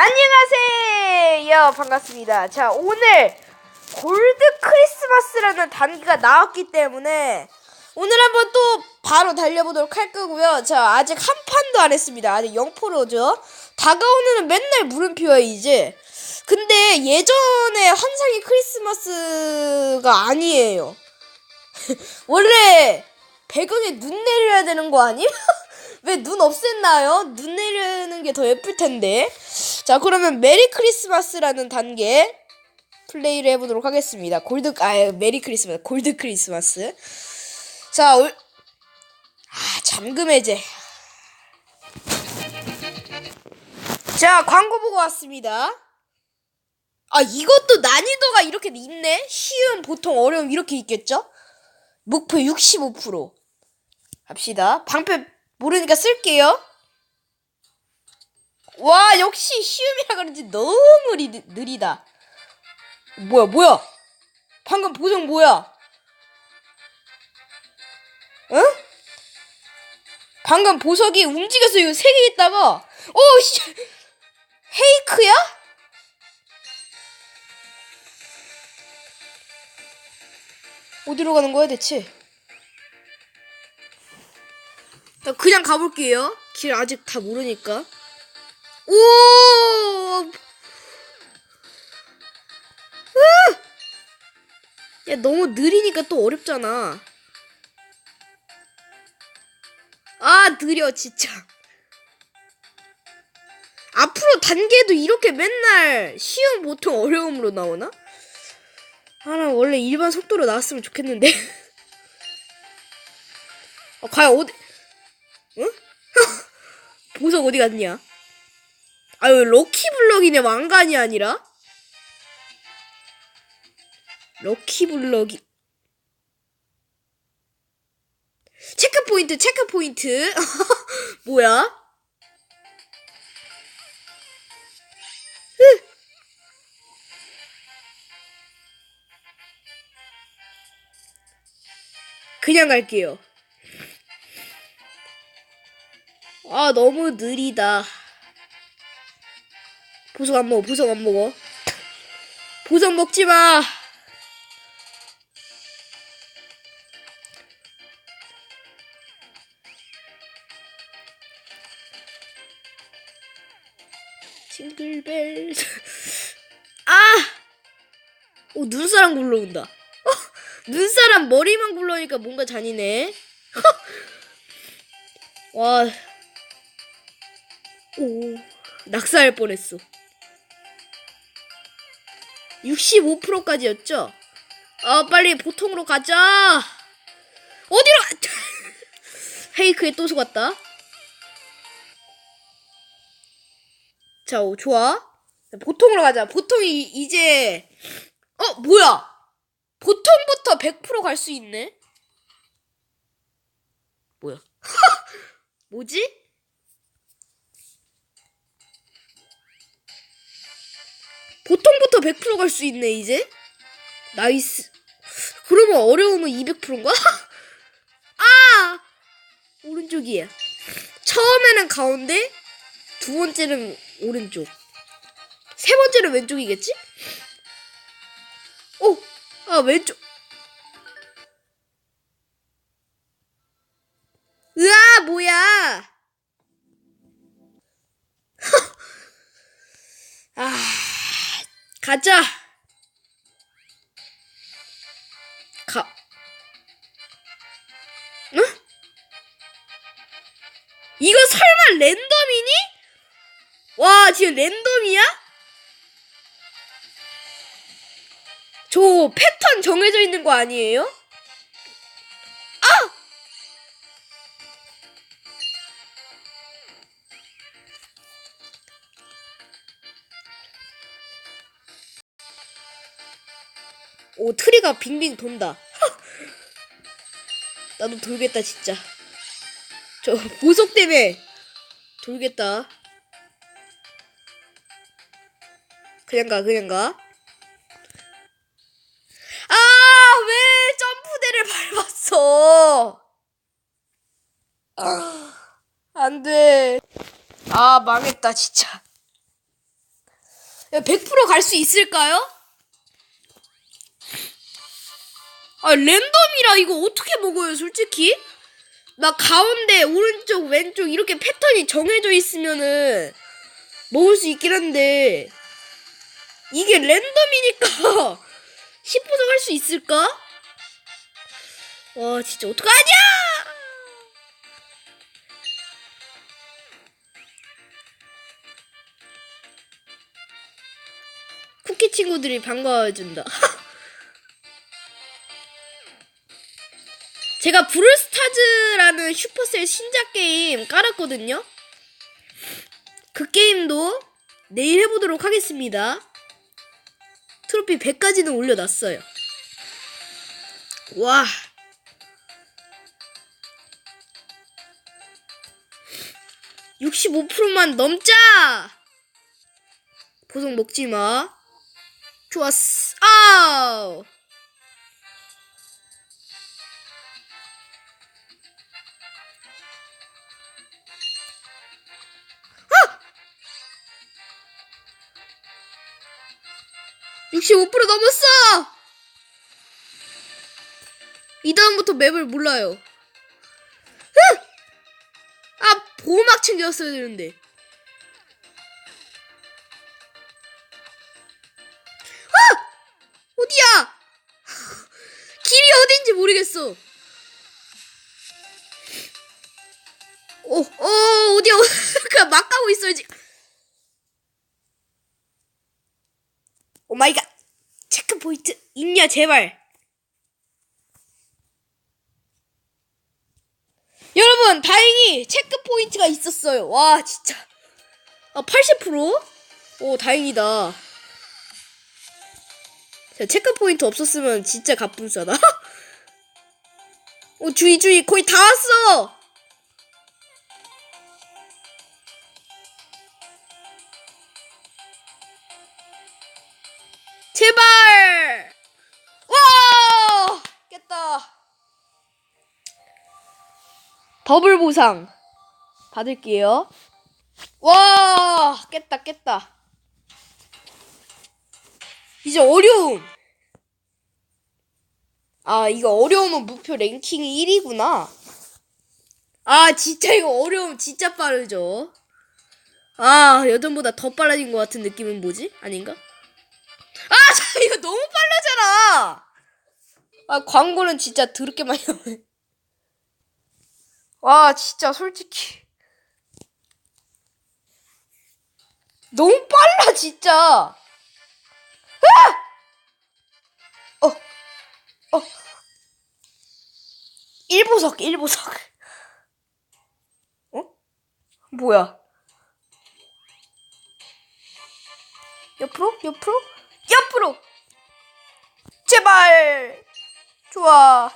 안녕하세요. 반갑습니다. 자, 오늘 골드 크리스마스라는 단기가 나왔기 때문에 오늘 한번 또 바로 달려보도록 할 거고요. 자, 아직 한 판도 안 했습니다. 아직 0%죠. 다가오는 맨날 물음표야, 이제. 근데 예전에 환상의 크리스마스가 아니에요. 원래 배경에 눈 내려야 되는 거 아님? 왜 눈 없앴나요? 눈 내리는 게 더 예쁠 텐데. 자, 그러면 메리 크리스마스라는 단계 플레이를 해보도록 하겠습니다. 골드, 아, 메리 크리스마스, 골드 크리스마스. 자, 올, 아, 잠금 해제. 자, 광고 보고 왔습니다. 아, 이것도 난이도가 이렇게 있네? 쉬움, 보통, 어려움 이렇게 있겠죠? 목표 65%. 합시다. 방패 모르니까 쓸게요. 와, 역시 쉬움이라 그런지 너무 리, 느리다. 뭐야, 뭐야? 방금 보정 뭐야? 응? 방금 보석이 움직여서 이거 세개 있다가, 오, 씨! 헤이크야? 어디로 가는 거야, 대체? 나 그냥 가볼게요. 길 아직 다 모르니까. 오! 으! 야, 너무 느리니까 또 어렵잖아. 아, 느려, 진짜. 앞으로 단계도 이렇게 맨날 쉬운 보통 어려움으로 나오나? 아, 나 원래 일반 속도로 나왔으면 좋겠는데. 아, 과연 어디, 응? 보석 어디 갔냐? 아유, 럭키블럭이네, 왕관이 아니라? 럭키블럭이. 체크포인트, 체크포인트. 뭐야? 으. 그냥 갈게요. 아, 너무 느리다. 보석 안 먹어, 보석 안 먹어. 보석 먹지 마! 징글벨. 아! 오, 눈사람 굴러온다. 어, 눈사람 머리만 굴러오니까 뭔가 잔이네. 와. 오, 낙사할 뻔했어. 65%까지였죠? 아, 빨리 보통으로 가자. 어디로? 가- 페이크에 또 속았다. 자, 오, 좋아. 보통으로 가자. 보통이 이제 어, 뭐야? 보통부터 100%갈 수 있네. 뭐야? 뭐지? 보통부터 100%갈 수 있네, 이제. 나이스. 그러면 어려우면 200%인가? 아! 오른쪽이야. 처음에는 가운데, 두 번째는 오른쪽. 세 번째는 왼쪽이겠지? 오! 아, 왼쪽. 으아, 뭐야! 아, 가자! 가. 응? 이거 설마 랜덤이니? 와, 지금 랜덤이야? 저 패턴 정해져 있는 거 아니에요? 오, 트리가 빙빙 돈다. 나도 돌겠다, 진짜. 저 보석 때문에 돌겠다. 그냥 가, 그냥 가. 아, 왜 점프대를 밟았어? 아, 안 돼. 아, 망했다, 진짜. 100%갈 수 있을까요? 아, 랜덤이라 이거 어떻게 먹어요, 솔직히? 나 가운데, 오른쪽, 왼쪽 이렇게 패턴이 정해져 있으면은 먹을 수 있긴 한데 이게 랜덤이니까 10%갈수 있을까? 와, 진짜 어떡하냐! 쿠키 친구들이 반가워해준다. 제가 브롤스타즈라는 슈퍼셀 신작 게임 깔았거든요. 그 게임도 내일 해보도록 하겠습니다. 트로피 100까지는 올려놨어요. 와. (65%만) 넘자 보석 먹지 마 좋았어 아우 (65% 넘었어) 이 다음부터 맵을 몰라요 흐! 아 보호막 챙겼어야 되는데 아! 어디야 길이 어딘지 모르겠어 어, 어, 어디야? 그냥 막 가고 있어야지. 오 마이 갓. 포인트 있냐, 제발. 여러분, 다행히 체크 포인트가 있었어요. 와, 진짜. 아, 80%? 오, 다행이다. 자, 체크 포인트 없었으면 진짜 갑분싸다. 오, 주의, 주의, 거의 다 왔어! 더블 보상 받을게요. 와! 깼다, 깼다. 이제 어려움. 아, 이거 어려움은 목표 랭킹이 1위구나. 아, 진짜 이거 어려움 진짜 빠르죠. 아, 여전보다 더 빨라진 것 같은 느낌은 뭐지? 아닌가? 아, 자, 이거 너무 빠르잖아. 아, 광고는 진짜 더럽게 많이 나오네. 와, 진짜 솔직히. 너무 빨라, 진짜. 아! 어, 어. 1보석, 1보석. 어? 뭐야? 옆으로? 옆으로? 옆으로! 제발! 좋아.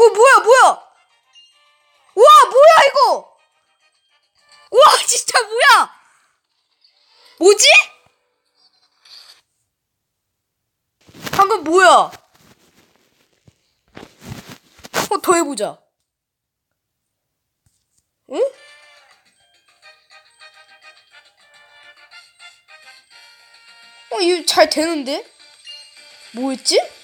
오, 뭐야, 뭐야! 와, 뭐야, 이거! 와, 진짜 뭐야! 뭐지? 방금 뭐야? 어, 더 해보자. 응? 어, 이거 잘 되는데? 뭐였지?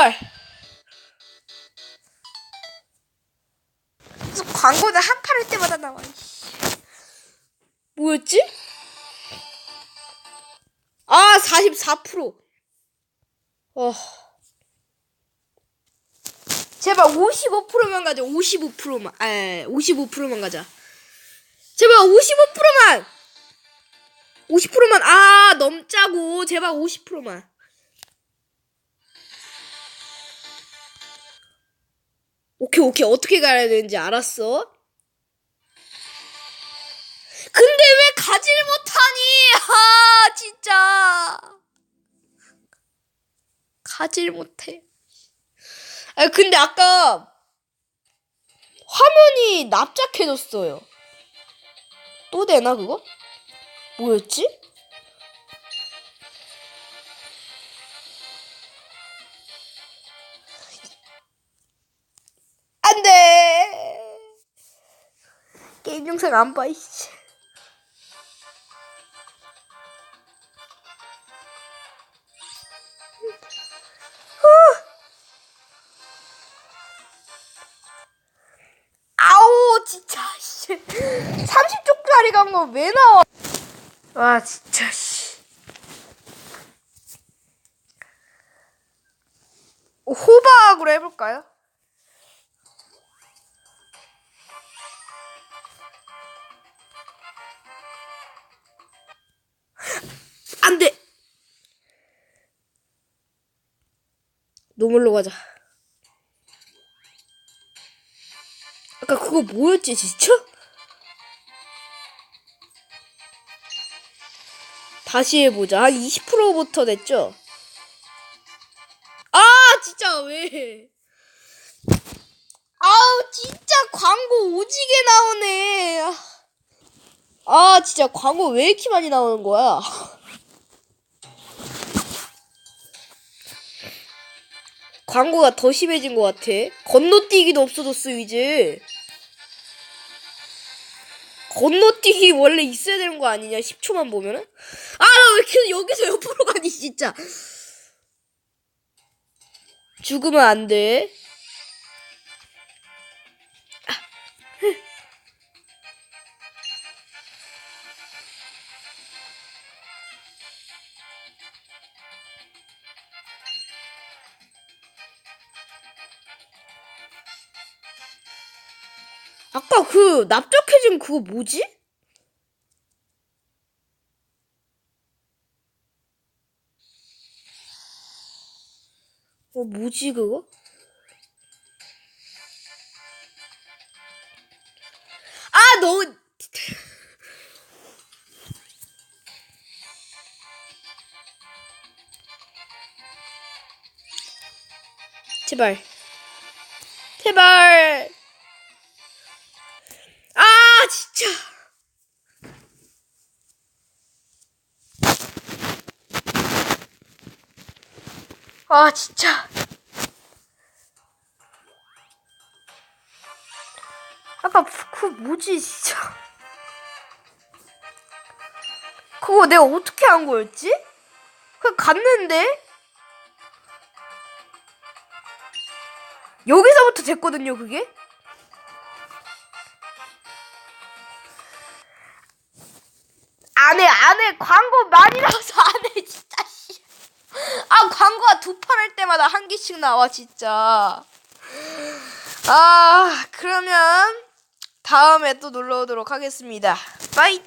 제발. 그래서 광고는 한팔할 때마다 나와. 뭐였지? 아, 44%. 어. 제발 55%만 가자. 55%만. 아, 55%만 가자. 제발 55%만. 50%만. 아, 넘자고. 제발 50%만. 오케이, 오케이. 어떻게 가야 되는지 알았어. 근데 왜 가질 못하니? 아, 진짜. 가질 못해. 아 근데 아까 화면이 납작해졌어요. 또 되나 그거? 뭐였지? 안 돼. 게임 영상 안 봐, 이씨. 30쪽짜리 간 거 왜 나와? 와, 진짜, 씨. 호박으로 해볼까요? 노멀로 가자. 아까 그거 뭐였지, 진짜? 다시 해보자. 한 20%부터 됐죠? 아, 진짜, 왜? 아우, 진짜 광고 오지게 나오네. 아. 아, 진짜 광고 왜 이렇게 많이 나오는 거야? 광고가 더 심해진 것 같아. 건너뛰기도 없어졌어, 이제. 건너뛰기 원래 있어야 되는 거 아니냐? 10초만 보면은? 아, 나 왜 계속 여기서 옆으로 가니, 진짜. 죽으면 안 돼. 납작해진 그거 뭐지? 어 뭐지 그거? 아 제발 제발 진짜. 아 진짜. 아까 그 뭐지 진짜. 그거 내가 어떻게 한 거였지? 그냥 갔는데? 여기서부터 됐거든요 그게 안해 광고 많이 나와서 안해 진짜 씨. 아 광고가 두 판 할 때마다 한 개씩 나와 진짜. 아 그러면 다음에 또 놀러 오도록 하겠습니다. 빠이